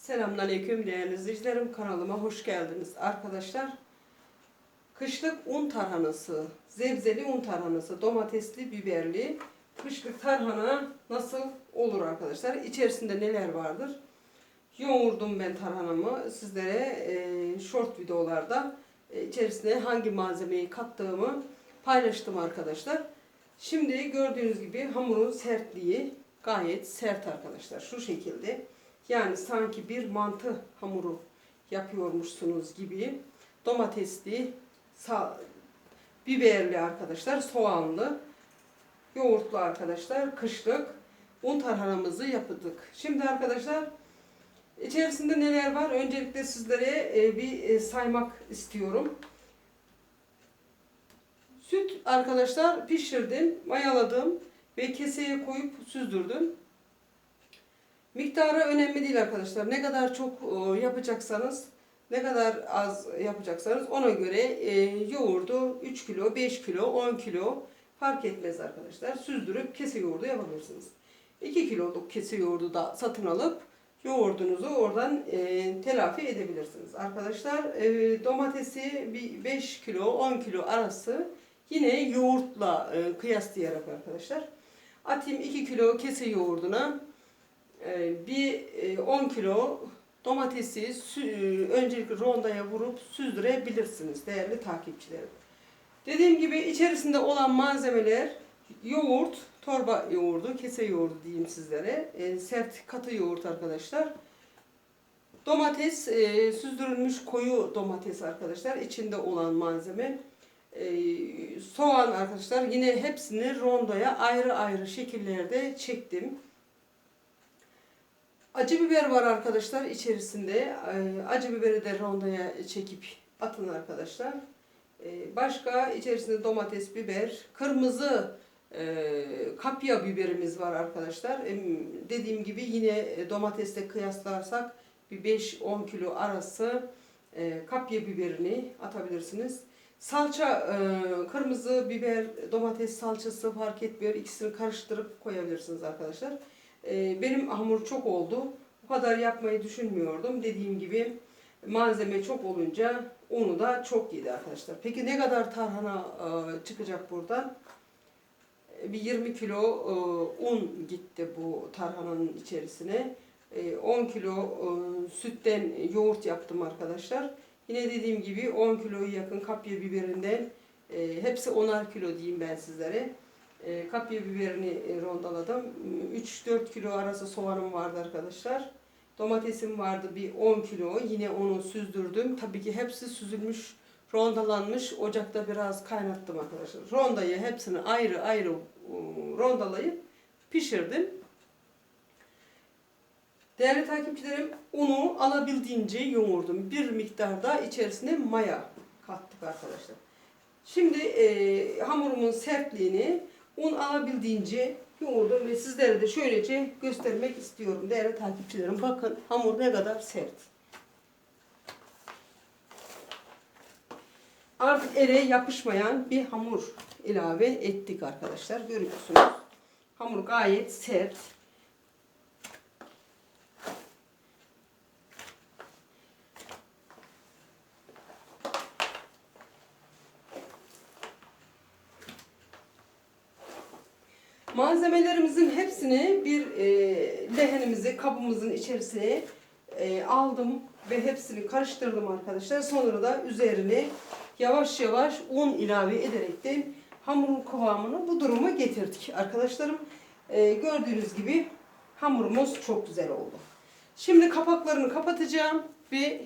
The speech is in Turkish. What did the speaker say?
Selamünaleyküm değerli izleyicilerim. Kanalıma hoş geldiniz. Arkadaşlar kışlık un tarhanası, zebzeli un tarhanası, domatesli, biberli kışlık tarhana nasıl olur arkadaşlar? İçerisinde neler vardır? Yoğurdum ben tarhanamı sizlere e, short videolarda e, içerisine hangi malzemeyi kattığımı paylaştım arkadaşlar. Şimdi gördüğünüz gibi hamurun sertliği gayet sert arkadaşlar. Şu şekilde. Yani sanki bir mantı hamuru yapıyormuşsunuz gibi domatesli, biberli arkadaşlar, soğanlı, yoğurtlu arkadaşlar, kışlık un tarhanamızı yaptık. Şimdi arkadaşlar içerisinde neler var? Öncelikle sizlere e, bir e, saymak istiyorum. Süt arkadaşlar pişirdim, mayaladım ve keseye koyup süzdürdüm. Miktarı önemli değil arkadaşlar. Ne kadar çok e, yapacaksanız, ne kadar az yapacaksanız ona göre e, yoğurdu 3 kilo, 5 kilo, 10 kilo fark etmez arkadaşlar. Süzdürüp kese yoğurdu yapabilirsiniz. 2 kiloluk kese yoğurdu da satın alıp yoğurdunuzu oradan e, telafi edebilirsiniz. Arkadaşlar e, domatesi bir 5 kilo, 10 kilo arası yine yoğurtla kıyaslayarak arkadaşlar. Atayım 2 kilo kese yoğurduna bir e, 10 kilo domatesi e, öncelikle rondaya vurup süzdürebilirsiniz değerli takipçilerim. Dediğim gibi içerisinde olan malzemeler yoğurt, torba yoğurdu, kese yoğurdu diyeyim sizlere. E, sert katı yoğurt arkadaşlar. Domates, e, süzdürülmüş koyu domates arkadaşlar. içinde olan malzeme. E, soğan arkadaşlar. Yine hepsini rondoya ayrı ayrı şekillerde çektim. Acı biber var arkadaşlar içerisinde. Ee, Acı biberi de rondoya çekip atın arkadaşlar. Ee, Başka içerisinde domates, biber, kırmızı e, kapya biberimiz var arkadaşlar. Dediğim gibi yine e, domatesle kıyaslarsak bir 5-10 kilo arası e, kapya biberini atabilirsiniz. Salça, kırmızı biber, domates salçası fark etmiyor. İkisini karıştırıp koyabilirsiniz arkadaşlar. Ee, Benim hamur çok oldu. Bu kadar yapmayı düşünmüyordum. Dediğim gibi malzeme çok olunca unu da çok yedi arkadaşlar. Peki ne kadar tarhana e, çıkacak buradan? E, Bir 20 kilo e, un gitti bu tarhananın içerisine. E, 10 kilo sütten yoğurt yaptım arkadaşlar. Yine dediğim gibi 10 kiloyu yakın kapya biberinden hepsi 10'ar kilo diyeyim ben sizlere. E, kapya biberini e, rondaladım. 3-4 kilo arası soğanım vardı arkadaşlar. Domatesim vardı bir 10 kilo. Yine onu süzdürdüm. Tabii ki hepsi süzülmüş, rondalanmış. Ocakta biraz kaynattım arkadaşlar. Rondayı hepsini ayrı ayrı e, rondalayıp pişirdim. Değerli takipçilerim, unu alabildiğince yoğurdum. Bir miktarda içerisine maya kattık arkadaşlar. Şimdi e, hamurumun sertliğini un alabildiğince yoğurdum ve sizlere de şöylece göstermek istiyorum değerli takipçilerim. Bakın hamur ne kadar sert. Artık ele yapışmayan bir hamur ilave ettik arkadaşlar. Görüyorsunuz. Hamur gayet sert. Malzemelerimizin hepsini bir e, lehenimizi kabımızın içerisine e, aldım ve hepsini karıştırdım arkadaşlar. Sonra da üzerine yavaş yavaş un ilave ederekten hamurun kıvamını bu duruma getirdik arkadaşlarım. E, gördüğünüz gibi hamurumuz çok güzel oldu. Şimdi kapaklarını kapatacağım ve